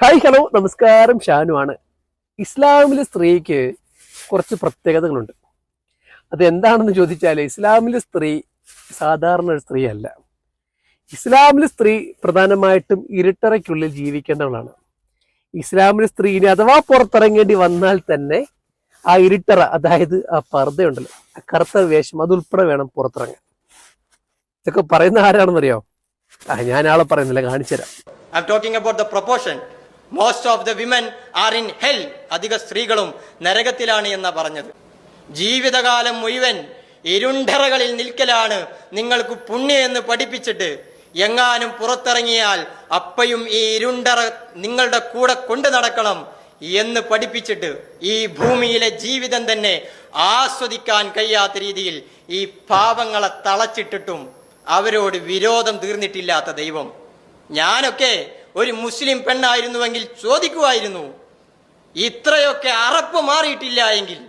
Hi hello നമസ്കാരം. ഷാനു ആണ്. ഇസ്ലാമിലെ സ്ത്രീക്ക് കുറച്ച് പ്രത്യേകതകളുണ്ട്. അത് എന്താണെന്ന് ചോദിച്ചാൽ ഇസ്ലാമിലെ സ്ത്രീ സാധാരണ ഒരു സ്ത്രീ അല്ല ഇസ്ലാമിലെ സ്ത്രീ പ്രധാനമായിട്ടും ഇരുട്ടറയ്ക്കുള്ളിൽ ജീവിക്കേണ്ടവളാണ്. ഇസ്ലാമിലെ സ്ത്രീ ഇനി അഥവാ പുറത്തിറങ്ങേണ്ടി വന്നാൽ തന്നെ ആ ഇരുട്ടറ അതായത് ആ പർദ്ദയുണ്ടല്ലോ ആ കറുത്ത വേഷം അതുൾപ്പെടെ വേണം പുറത്തിറങ്ങാൻ. ഇതൊക്കെ പറയുന്ന ആരാണെന്നറിയോ? ആ ഞാൻ ആളെ പറയുന്നില്ല കാണിച്ചു തരാം I'm talking about the proportion. Most of the women are in hell അധിക സ്ത്രീകളും നരകത്തിലാണ് എന്ന പറഞ്ഞത്. ജീവിതകാലം മുഴുവൻ ഇരുണ്ടറകളിൽ നിൽക്കലാണ് നിങ്ങൾക്ക് പുണ്യം എന്ന് പഠിപ്പിച്ചിട്ട് എങ്ങാനും പുറത്തിറങ്ങിയാൽ അപ്പയും ഈ ഇരുണ്ടറ നിങ്ങളുടെ കൂടെ കൊണ്ടു നടക്കണം എന്ന് പഠിപ്പിച്ചിട്ട് ഈ ഭൂമിയിലെ ജീവിതം തന്നെ ആസ്വദിക്കാൻ കഴിയാത്ത രീതിയിൽ ഈ പാവങ്ങളെ തളച്ചിട്ടിട്ടും അവരോട് വിരോധം തീർന്നിട്ടില്ലാത്ത ദൈവം. ഞാനൊക്കെ ഒരു മുസ്ലിം പെണ്ണായിരുന്നുവെങ്കിൽ ചോദിക്കുമായിരുന്നു ഇത്രയൊക്കെ അറപ്പ് മാറിയിട്ടില്ല എങ്കിൽ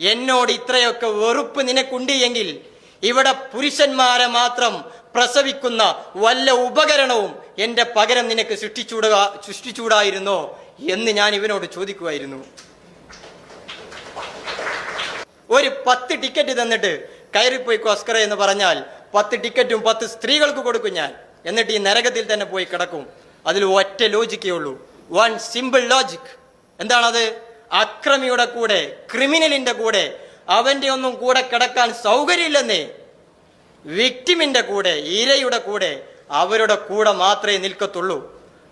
എന്നോട് ഇത്രയൊക്കെ വെറുപ്പ് നിനക്കുണ്ട് എങ്കിൽ ഇവിടെ പുരുഷന്മാരെ മാത്രം പ്രസവിക്കുന്ന വല്ല ഉപകരണവും എന്റെ പകരം നിനക്ക് സൃഷ്ടിച്ചൂടുക സൃഷ്ടിച്ചൂടായിരുന്നോ? എന്ന് ഞാൻ ഇവനോട് ചോദിക്കുമായിരുന്നു ഒരു പത്ത് ടിക്കറ്റ് തന്നിട്ട് കയറിപ്പോയി കൊസ്കറ എന്ന് പറഞ്ഞാൽ പത്ത് ടിക്കറ്റും പത്ത് സ്ത്രീകൾക്ക് കൊടുക്കും ഞാൻ. എന്നിട്ട് ഈ നരകത്തിൽ തന്നെ പോയി കിടക്കും. അതിൽ ഒറ്റ ലോജിക്കേ ഉള്ളൂ. വൺ സിമ്പിൾ ലോജിക് എന്താണത്? അക്രമിയുടെ കൂടെ ക്രിമിനലിന്റെ കൂടെ അവന്റെ ഒന്നും കൂടെ കിടക്കാൻ സൗകര്യമില്ലെന്നേ. വിക്ടിമിന്റെ കൂടെ ഇരയുടെ കൂടെ അവരുടെ കൂടെ മാത്രമേ നിൽക്കത്തുള്ളൂ.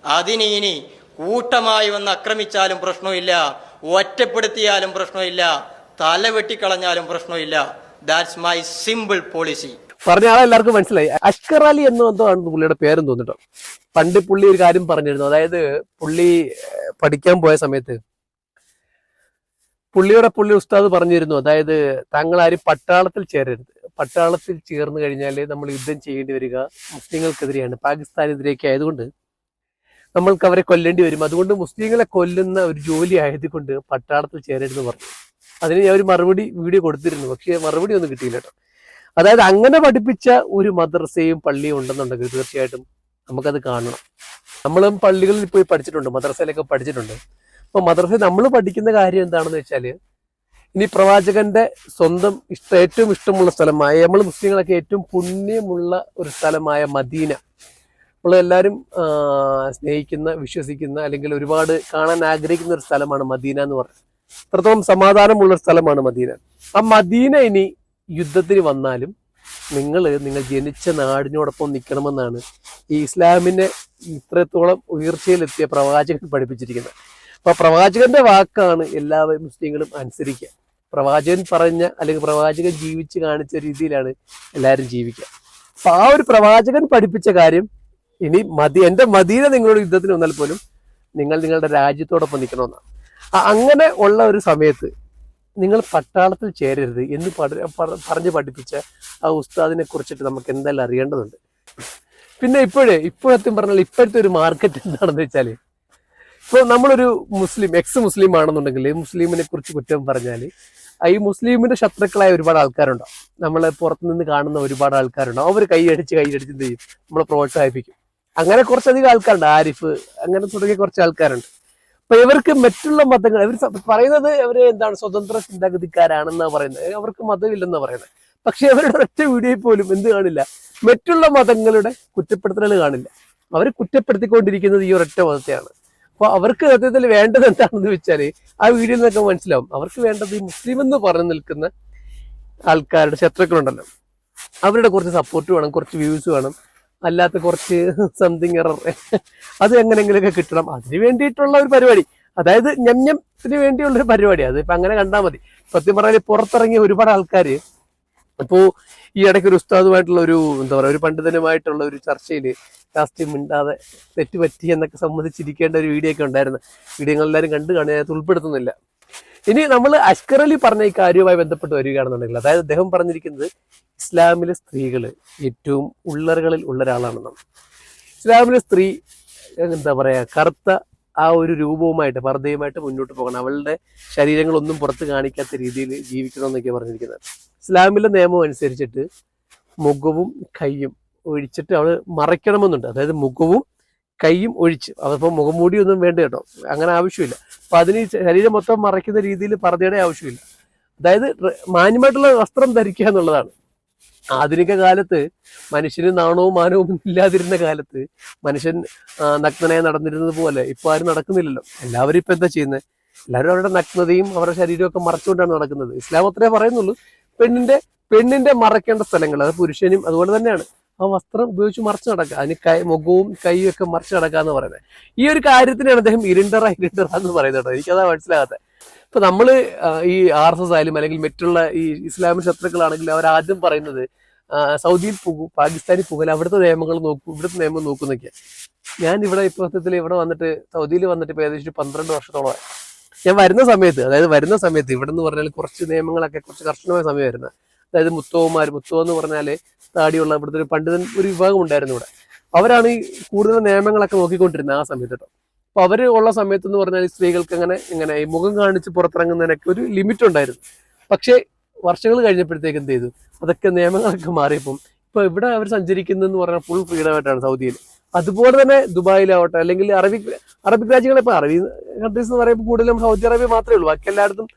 അതിന് ഇനി കൂട്ടമായി വന്ന് ആക്രമിച്ചാലും പ്രശ്നമില്ല ഒറ്റപ്പെടുത്തിയാലും പ്രശ്നമില്ല തല വെട്ടിക്കളഞ്ഞാലും പ്രശ്നമില്ല. ദാറ്റ്സ് മൈ സിമ്പിൾ പോളിസി പറഞ്ഞ ആളെ എല്ലാവർക്കും മനസ്സിലായി. അഷ്കർ അലി എന്നോ എന്തോ ആണ് പുള്ളിയുടെ പേരും തോന്നിട്ടോ പണ്ട് പുള്ളി ഒരു കാര്യം പറഞ്ഞിരുന്നു. അതായത് പുള്ളി പഠിക്കാൻ പോയ സമയത്ത് പുള്ളിയുടെ പുള്ളി ഉസ്താദ് പറഞ്ഞിരുന്നു. അതായത് താങ്കൾ ആരും പട്ടാളത്തിൽ ചേരരുത്. പട്ടാളത്തിൽ ചേർന്ന് കഴിഞ്ഞാൽ നമ്മൾ യുദ്ധം ചെയ്യേണ്ടി വരിക മുസ്ലിങ്ങൾക്കെതിരെയാണ്. പാകിസ്ഥാനെതിരെയൊക്കെ ആയതുകൊണ്ട് നമ്മൾക്ക് അവരെ കൊല്ലേണ്ടി വരും. അതുകൊണ്ട് മുസ്ലിങ്ങളെ കൊല്ലുന്ന ഒരു ജോലി ആയതുകൊണ്ട് പട്ടാളത്തിൽ ചേരരുതെന്ന് പറഞ്ഞു. അതിന് ഞാൻ ഒരു മറുപടി വീഡിയോ കൊടുത്തിരുന്നു. പക്ഷേ മറുപടി ഒന്നും കിട്ടിയില്ല കേട്ടോ. അതായത് അങ്ങനെ പഠിപ്പിച്ച ഒരു മദ്രസയും പള്ളിയും ഉണ്ടെന്നുണ്ടെങ്കിൽ തീർച്ചയായിട്ടും നമുക്കത് കാണണം. നമ്മളും പള്ളികളിൽ പോയി പഠിച്ചിട്ടുണ്ട് മദ്രസയിലൊക്കെ പഠിച്ചിട്ടുണ്ട്. അപ്പൊ മദ്രസയിൽ നമ്മൾ പഠിക്കുന്ന കാര്യം എന്താണെന്ന് വെച്ചാൽ ഇനി പ്രവാചകന്റെ സ്വന്തം ഇഷ്ട ഏറ്റവും ഇഷ്ടമുള്ള സ്ഥലമായ നമ്മൾ മുസ്ലിങ്ങളൊക്കെ ഏറ്റവും പുണ്യമുള്ള ഒരു സ്ഥലമായ മദീന. നമ്മൾ എല്ലാവരും സ്നേഹിക്കുന്ന വിശ്വസിക്കുന്ന അല്ലെങ്കിൽ ഒരുപാട് കാണാൻ ആഗ്രഹിക്കുന്ന ഒരു സ്ഥലമാണ് മദീന എന്ന് പറയുന്നത് അത്രത്തോളം സമാധാനമുള്ള സ്ഥലമാണ് മദീന. ആ മദീന ഇനി യുദ്ധത്തിന് വന്നാലും നിങ്ങൾ നിങ്ങൾ ജനിച്ച നാടിനോടൊപ്പം നിൽക്കണമെന്നാണ് ഈ ഇസ്ലാമിനെ ഇത്രത്തോളം ഉയർച്ചയിലെത്തിയ പ്രവാചകൻ പഠിപ്പിച്ചിരിക്കുന്നത്. അപ്പൊ പ്രവാചകന്റെ വാക്കാണ് എല്ലാ മുസ്ലിങ്ങളും അനുസരിക്കുക. പ്രവാചകൻ പറഞ്ഞ അല്ലെങ്കിൽ പ്രവാചകൻ ജീവിച്ച് കാണിച്ച രീതിയിലാണ് എല്ലാവരും ജീവിക്കുക. അപ്പൊ ആ ഒരു പ്രവാചകൻ പഠിപ്പിച്ച കാര്യം ഇനി മതി എന്റെ മദീന നിങ്ങളുടെ യുദ്ധത്തിന് വന്നാൽ പോലും നിങ്ങൾ നിങ്ങളുടെ രാജ്യത്തോടൊപ്പം നിൽക്കണമെന്നാണ്. അങ്ങനെ ഉള്ള ഒരു സമയത്ത് നിങ്ങൾ പട്ടാളത്തിൽ ചേരരുത് എന്ന് പറഞ്ഞു പഠിപ്പിച്ച ആ ഉസ്താദിനെ കുറിച്ചിട്ട് നമുക്ക് എന്തായാലും അറിയേണ്ടതുണ്ട്. പിന്നെ ഇപ്പോഴേ ഇപ്പോഴത്തെ പറഞ്ഞാൽ ഇപ്പോഴത്തെ ഒരു മാർക്കറ്റ് എന്താണെന്ന് വെച്ചാൽ ഇപ്പോൾ നമ്മളൊരു മുസ്ലിം എക്സ് മുസ്ലിം ആണെന്നുണ്ടെങ്കിൽ മുസ്ലിമിനെ കുറിച്ച് കുറ്റം പറഞ്ഞാൽ ഈ മുസ്ലിമിന്റെ ശത്രുക്കളായ ഒരുപാട് ആൾക്കാരുണ്ടാവും നമ്മളെ പുറത്തുനിന്ന് കാണുന്ന ഒരുപാട് ആൾക്കാരുണ്ടാവും അവർ കൈയടിച്ച് കൈയടിച്ച് ചെയ്യും? നമ്മളെ പ്രോത്സാഹിപ്പിക്കും. അങ്ങനെ കുറച്ചധികം ആൾക്കാരുണ്ട്. ആരിഫ് അങ്ങനെ തുടങ്ങിയ കുറച്ച് ആൾക്കാരുണ്ട്. അപ്പൊ ഇവർക്ക് മറ്റുള്ള മതങ്ങൾ ഇവർ പറയുന്നത് അവർ എന്താണ് സ്വതന്ത്ര ചിന്താഗതിക്കാരാണെന്ന് പറയുന്നത്. അവർക്ക് മതമില്ലെന്നാ പറയുന്നത്. പക്ഷെ അവരുടെ ഒറ്റ വീഡിയോയിൽ പോലും എന്ത് കാണില്ല. മറ്റുള്ള മതങ്ങളുടെ കുറ്റപ്പെടുത്തലുകൾ കാണില്ല. അവർ കുറ്റപ്പെടുത്തിക്കൊണ്ടിരിക്കുന്നത് ഈ ഒരൊറ്റ മതത്തെയാണ്. അപ്പൊ അവർക്ക് സത്യത്തിൽ വേണ്ടത് എന്താണെന്ന് വെച്ചാൽ ആ വീഡിയോയിൽ നിന്നൊക്കെ മനസ്സിലാവും. അവർക്ക് വേണ്ടത് ഈ മുസ്ലിം എന്ന് പറഞ്ഞു നിൽക്കുന്ന ആൾക്കാരുടെ ശത്രുക്കളുണ്ടല്ലോ. അവരുടെ കുറച്ച് സപ്പോർട്ട് വേണം കുറച്ച് വ്യൂസ് വേണം. അല്ലാത്ത കുറച്ച് സംതിങ് എറർ അത് എങ്ങനെയെങ്കിലുമൊക്കെ കിട്ടണം. അതിന് വേണ്ടിയിട്ടുള്ള ഒരു പരിപാടി. അതായത് ഞഞ്ഞത്തിന് വേണ്ടിയുള്ള ഒരു പരിപാടി. അത് ഇപ്പൊ അങ്ങനെ കണ്ടാൽ മതി. സത്യം പറഞ്ഞാൽ പുറത്തിറങ്ങിയ ഒരുപാട് ആൾക്കാർ ഇപ്പോ ഈ ഇടയ്ക്ക് ഒരു ഉസ്താദുമായിട്ടുള്ള ഒരു എന്താ പറയുക ഒരു പണ്ഡിതനുമായിട്ടുള്ള ഒരു ചർച്ചയിൽ ലാസ്റ്റ് മിണ്ടാതെ തെറ്റ് പറ്റി എന്നൊക്കെ സംബന്ധിച്ചിരിക്കേണ്ട ഒരു വീഡിയോ ഒക്കെ ഉണ്ടായിരുന്നു. വീഡിയോ എല്ലാവരും കണ്ടു കാണുക ഉൾപ്പെടുത്തുന്നില്ല. ഇനി നമ്മൾ അഷ്കർ അലി പറഞ്ഞ ഈ കാര്യവുമായി ബന്ധപ്പെട്ട് വരികയാണെന്നുണ്ടെങ്കിൽ അതായത് അദ്ദേഹം പറഞ്ഞിരിക്കുന്നത് ഇസ്ലാമിലെ സ്ത്രീകൾ ഏറ്റവും ഉള്ളറുകളിൽ ഉള്ള ഒരാളാണെന്നാണ് ഇസ്ലാമിലെ സ്ത്രീ എന്താ പറയാ കറുത്ത ആ ഒരു രൂപവുമായിട്ട് പർദ്ദയുമായിട്ട് മുന്നോട്ട് പോകണം. അവളുടെ ശരീരങ്ങളൊന്നും പുറത്ത് കാണിക്കാത്ത രീതിയിൽ ജീവിക്കണം എന്നൊക്കെ പറഞ്ഞിരിക്കുന്നത്. ഇസ്ലാമിലെ നിയമം അനുസരിച്ചിട്ട് മുഖവും കൈയും ഒഴിച്ചിട്ട് അവൾ മറയ്ക്കണമെന്നുണ്ട്. അതായത് മുഖവും കൈയും ഒഴിച്ച്. അതിപ്പോൾ മുഖംമൂടി ഒന്നും വേണ്ട കേട്ടോ. അങ്ങനെ ആവശ്യമില്ല. അപ്പൊ അതിന് ശരീരം മൊത്തം മറയ്ക്കുന്ന രീതിയിൽ പർദ്ദയുടെ ആവശ്യമില്ല. അതായത് മാന്യമായിട്ടുള്ള വസ്ത്രം ധരിക്കുക എന്നുള്ളതാണ്. ആധുനിക കാലത്ത് മനുഷ്യന് നാണവും മാനവും ഇല്ലാതിരുന്ന കാലത്ത് മനുഷ്യൻ നഗ്നനായി നടന്നിരുന്നത് പോലെ ഇപ്പൊ ആരും നടക്കുന്നില്ലല്ലോ. എല്ലാവരും ഇപ്പൊ എന്താ ചെയ്യുന്നത് എല്ലാവരും അവരുടെ നഗ്നതയും അവരുടെ ശരീരമൊക്കെ മറച്ചുകൊണ്ടാണ് നടക്കുന്നത്. ഇസ്ലാം അത്രേ പറയുന്നുള്ളൂ. പെണ്ണിന്റെ പെണ്ണിന്റെ മറയ്ക്കേണ്ട സ്ഥലങ്ങൾ അത് പുരുഷനും അതുപോലെ തന്നെയാണ്. ആ വസ്ത്രം ഉപയോഗിച്ച് മറച്ചു നടക്കുക. അതിന് കൈ മുഖവും കൈയും ഒക്കെ മറച്ചു നടക്കുക എന്ന് പറയുന്നത്. ഈ ഒരു കാര്യത്തിനാണ് അദ്ദേഹം ഇരുണ്ടറ ഇരുണ്ടറ എന്ന് പറയുന്നത് കേട്ടോ. എനിക്കതാ മനസ്സിലാകാത്തത്. ഇപ്പൊ നമ്മൾ ഈ ആർ എസ് എസ് ആയാലും അല്ലെങ്കിൽ മറ്റുള്ള ഈ ഇസ്ലാമിക ശത്രുക്കളാണെങ്കിൽ അവർ ആദ്യം പറയുന്നത് സൗദിയിൽ പോകും പാകിസ്ഥാനിൽ പോകും അവിടുത്തെ നിയമങ്ങൾ നോക്കും ഇവിടുത്തെ നിയമം നോക്കുന്നൊക്കെ ഞാൻ ഇവിടെ ഇപ്പത്തിൽ ഇവിടെ വന്നിട്ട് സൗദിയിൽ വന്നിട്ട് ഇപ്പൊ ഏകദേശം പന്ത്രണ്ട് വർഷത്തോളമായി. ഞാൻ വരുന്ന സമയത്ത് അതായത് വരുന്ന സമയത്ത് ഇവിടെ എന്ന് പറഞ്ഞാൽ കുറച്ച് നിയമങ്ങളൊക്കെ കുറച്ച് കർശനമായ സമയമായിരുന്നു. അതായത് മുത്തോമാർ മുത്തോ എന്ന് പറഞ്ഞാൽ താടിയുള്ള ഇവിടുത്തെ ഒരു പണ്ഡിതൻ ഒരു വിഭാഗം ഉണ്ടായിരുന്നു ഇവിടെ. അവരാണ് ഈ കൂടുതൽ നിയമങ്ങളൊക്കെ നോക്കിക്കൊണ്ടിരുന്നത് ആ സമയത്ത് കേട്ടോ അപ്പൊ അവർ ഉള്ള സമയത്ത് എന്ന് പറഞ്ഞാൽ സ്ത്രീകൾക്ക് അങ്ങനെ ഇങ്ങനെ ഈ മുഖം കാണിച്ച് പുറത്തിറങ്ങുന്നതിനൊക്കെ ഒരു ലിമിറ്റ് ഉണ്ടായിരുന്നു. പക്ഷേ വർഷങ്ങൾ കഴിഞ്ഞപ്പോഴത്തേക്ക് എന്ത് ചെയ്തു? അതൊക്കെ നിയമങ്ങളൊക്കെ മാറിയപ്പം ഇപ്പൊ ഇവിടെ അവർ സഞ്ചരിക്കുന്നതെന്ന് പറഞ്ഞാൽ ഫുൾ ഫ്രീഡം ആയിട്ടാണ് സൗദിയിൽ അതുപോലെ തന്നെ ദുബായിലാവട്ടെ അല്ലെങ്കിൽ അറബിക് അറബിക് രാജ്യങ്ങളെ ഇപ്പൊ അറബി കൺട്രീസ് എന്ന് പറയുമ്പോൾ കൂടുതലും സൗദി അറേബ്യ മാത്രമേ ഉള്ളൂ. ബാക്കി എല്ലായിടത്തും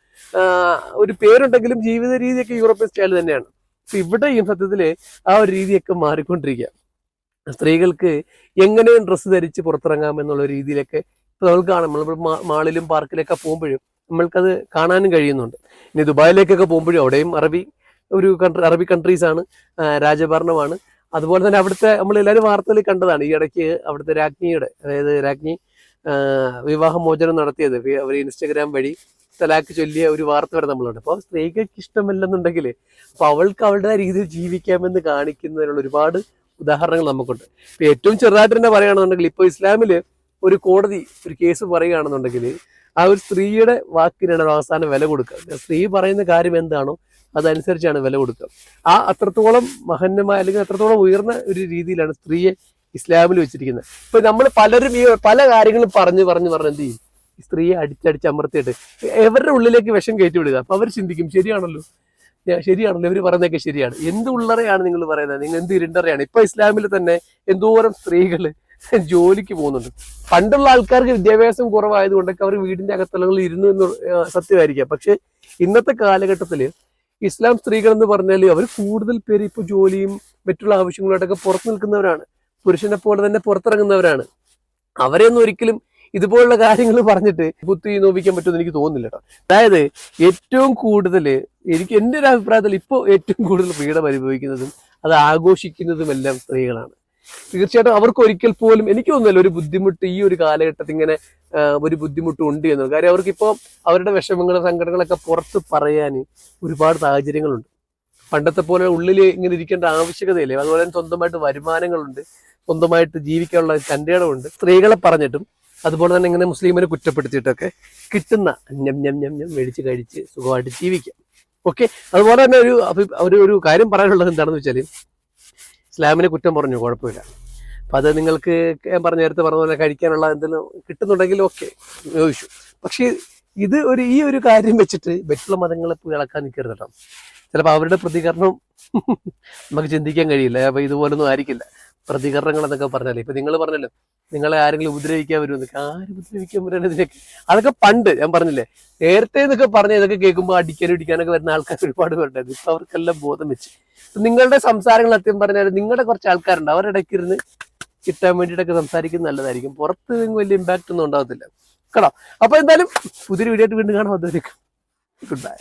ഒരു പേരുണ്ടെങ്കിലും ജീവിത രീതിയൊക്കെ യൂറോപ്യൻ സ്റ്റൈൽ തന്നെയാണ്. അപ്പൊ ഇവിടെയും സത്യത്തിൽ ആ ഒരു രീതിയൊക്കെ മാറിക്കൊണ്ടിരിക്കുക സ്ത്രീകൾക്ക് എങ്ങനെയും ഡ്രസ്സ് ധരിച്ച് പുറത്തിറങ്ങാം എന്നുള്ള രീതിയിലൊക്കെ ഇപ്പൊ നമ്മൾ കാണാം. നമ്മൾ മാളിലും പാർക്കിലൊക്കെ പോകുമ്പോഴും നമ്മൾക്കത് കാണാനും കഴിയുന്നുണ്ട്. ഇനി ദുബായിലേക്കൊക്കെ പോകുമ്പോഴും അവിടെയും അറബി ഒരു കൺട്രി അറബി കൺട്രീസ് ആണ് ആ, രാജഭരണമാണ്. അതുപോലെ തന്നെ അവിടുത്തെ നമ്മൾ എല്ലാവരും വാർത്തയിൽ കണ്ടതാണ്. ഈ ഇടയ്ക്ക് അവിടുത്തെ രാജ്ഞിയുടെ അതായത് രാജ്ഞി വിവാഹമോചനം നടത്തിയത്. അവർ ഇൻസ്റ്റഗ്രാം വഴി തലാക്ക് ചൊല്ലിയ ഒരു വാർത്ത വരെ നമ്മളുണ്ട് അപ്പോൾ സ്ത്രീകൾക്ക് ഇഷ്ടമല്ലെന്നുണ്ടെങ്കിൽ അപ്പോൾ അവൾക്ക് അവളുടെ രീതിയിൽ ജീവിക്കാമെന്ന് കാണിക്കുന്നതിനുള്ള ഒരുപാട് ഉദാഹരണങ്ങൾ നമുക്കുണ്ട്. ഇപ്പം ഏറ്റവും ചെറുതായിട്ട് തന്നെ പറയുകയാണെന്നുണ്ടെങ്കിൽ ഇപ്പോൾ ഇസ്ലാമിൽ ഒരു കോടതി ഒരു കേസ് പറയുകയാണെന്നുണ്ടെങ്കിൽ ആ ഒരു സ്ത്രീയുടെ വാക്കിനാണ് അവസാനം വില കൊടുക്കുക. സ്ത്രീ പറയുന്ന കാര്യം എന്താണോ അതനുസരിച്ചാണ് വില കൊടുക്കുക. ആ അത്രത്തോളം മഹന്യമായ അല്ലെങ്കിൽ അത്രത്തോളം ഉയർന്ന ഒരു രീതിയിലാണ് സ്ത്രീയെ ഇസ്ലാമിൽ വെച്ചിരിക്കുന്നത്. ഇപ്പൊ നമ്മൾ പലരും ഈ പല കാര്യങ്ങളും പറഞ്ഞു പറഞ്ഞു പറഞ്ഞു എന്ത് ചെയ്യും? സ്ത്രീയെ അടിച്ചടിച്ച് അമർത്തിയിട്ട് എവരുടെ ഉള്ളിലേക്ക് വിഷം കയറ്റി വിടുക അപ്പൊ അവർ ചിന്തിക്കും ശരിയാണല്ലോ. ശരിയാണല്ലോ. ഇവർ പറയുന്നതൊക്കെ ശരിയാണ്. എന്ത് ഉള്ളറയാണ് നിങ്ങൾ പറയുന്നത്? നിങ്ങൾ എന്ത് ഇരുണ്ടറയാണ്? ഇപ്പൊ ഇസ്ലാമിൽ തന്നെ എന്തോരം സ്ത്രീകൾ ജോലിക്ക് പോകുന്നുണ്ട്. പണ്ടുള്ള ആൾക്കാർക്ക് വിദ്യാഭ്യാസം കുറവായതുകൊണ്ടൊക്കെ അവർ വീടിന്റെ അകത്തളങ്ങളിൽ ഇരുന്നു എന്ന് സത്യമായിരിക്കാം. പക്ഷെ ഇന്നത്തെ കാലഘട്ടത്തിൽ ഇസ്ലാം സ്ത്രീകൾ എന്ന് പറഞ്ഞാൽ അവർ കൂടുതൽ പേര് ഇപ്പൊ ജോലിയും മറ്റുള്ള ആവശ്യങ്ങളായിട്ടൊക്കെ പുറത്ത് നിൽക്കുന്നവരാണ്. പുരുഷനെ പോലെ തന്നെ പുറത്തിറങ്ങുന്നവരാണ്. അവരെയൊന്നും ഒരിക്കലും ഇതുപോലുള്ള കാര്യങ്ങൾ പറഞ്ഞിട്ട് കുത്തി നോവിക്കാൻ പറ്റുമെന്ന് എനിക്ക് തോന്നുന്നില്ല കേട്ടോ അതായത് ഏറ്റവും കൂടുതൽ എനിക്ക് എന്റെ ഒരു അഭിപ്രായത്തിൽ ഇപ്പോൾ ഏറ്റവും കൂടുതൽ ഫ്രീഡം അനുഭവിക്കുന്നതും അത് ആഘോഷിക്കുന്നതും എല്ലാം സ്ത്രീകളാണ്. തീർച്ചയായിട്ടും അവർക്ക് ഒരിക്കൽ പോലും എനിക്ക് തോന്നുന്നില്ല ഒരു ബുദ്ധിമുട്ട് ഈ ഒരു കാലഘട്ടത്തിൽ ഇങ്ങനെ ഒരു ബുദ്ധിമുട്ട് ഉണ്ട് എന്ന് കാര്യം അവർക്കിപ്പോൾ അവരുടെ വിഷമങ്ങളും സങ്കടങ്ങളൊക്കെ പുറത്ത് പറയാൻ ഒരുപാട് സാഹചര്യങ്ങളുണ്ട്. പണ്ടത്തെ പോലെ ഉള്ളിൽ ഇങ്ങനെ ഇരിക്കേണ്ട ആവശ്യകതയില്ലേ? അതുപോലെ തന്നെ സ്വന്തമായിട്ട് വരുമാനങ്ങളുണ്ട്. സ്വന്തമായിട്ട് ജീവിക്കാനുള്ള തന്റെ സ്ത്രീകളെ പറഞ്ഞിട്ടും അതുപോലെ തന്നെ ഇങ്ങനെ മുസ്ലിമിനെ കുറ്റപ്പെടുത്തിയിട്ടൊക്കെ കിട്ടുന്ന ഞം ഞം ഞം ഞം മേടിച്ച് കഴിച്ച് സുഖമായിട്ട് ജീവിക്കാം. ഓക്കെ? അതുപോലെ തന്നെ ഒരു ഒരു കാര്യം പറയാനുള്ളത് എന്താണെന്ന് വെച്ചാൽ ഇസ്ലാമിനെ കുറ്റം പറഞ്ഞു കുഴപ്പമില്ല. അപ്പം അത് നിങ്ങൾക്ക് ഞാൻ പറഞ്ഞ നേരത്തെ പറഞ്ഞ പോലെ കഴിക്കാനുള്ള എന്തെങ്കിലും കിട്ടുന്നുണ്ടെങ്കിൽ ഓക്കെ ചോദിച്ചു പക്ഷേ ഇത് ഒരു ഈ ഒരു കാര്യം വെച്ചിട്ട് മറ്റുള്ള മതങ്ങളെ പോയി ഇളക്കാൻ നിൽക്കരുത് കേട്ടോ. ചിലപ്പോൾ അവരുടെ പ്രതികരണം നമുക്ക് ചിന്തിക്കാൻ കഴിയില്ല. അപ്പോൾ ഇതുപോലൊന്നും ആയിരിക്കില്ല. പ്രതികരണങ്ങൾ എന്നൊക്കെ പറഞ്ഞാലേ ഇപ്പം നിങ്ങൾ പറഞ്ഞല്ലോ നിങ്ങളെ ആരെങ്കിലും ഉപദ്രവിക്കാൻ വരുമെന്ന് ആരും ഉപദ്രവിക്കാൻ വരുന്നത് അതൊക്കെ പണ്ട് ഞാൻ പറഞ്ഞില്ലേ നേരത്തെ എന്നൊക്കെ പറഞ്ഞ ഇതൊക്കെ കേൾക്കുമ്പോൾ അടിക്കാനും ഇടിക്കാനൊക്കെ വരുന്ന ആൾക്കാർ ഒരുപാട് പേരുണ്ടായിരുന്നു ഇപ്പൊ അവർക്കെല്ലാം ബോധം വെച്ച്. നിങ്ങളുടെ സംസാരങ്ങൾ സത്യം പറഞ്ഞാൽ നിങ്ങളുടെ കുറച്ച് ആൾക്കാരുണ്ട്. അവരുടെ ഇരുന്ന് കിട്ടാൻ വേണ്ടിയിട്ടൊക്കെ സംസാരിക്കുന്നത് നല്ലതായിരിക്കും. പുറത്ത് വലിയ ഇമ്പാക്റ്റ് ഒന്നും ഉണ്ടാവത്തില്ല. കേട്ടോ? അപ്പൊ എന്തായാലും പുതിയൊരു വീഡിയോ ആയിട്ട് വീണ്ടും കാണാം. അതുവരെയൊക്കെ ഗുഡ് ബൈ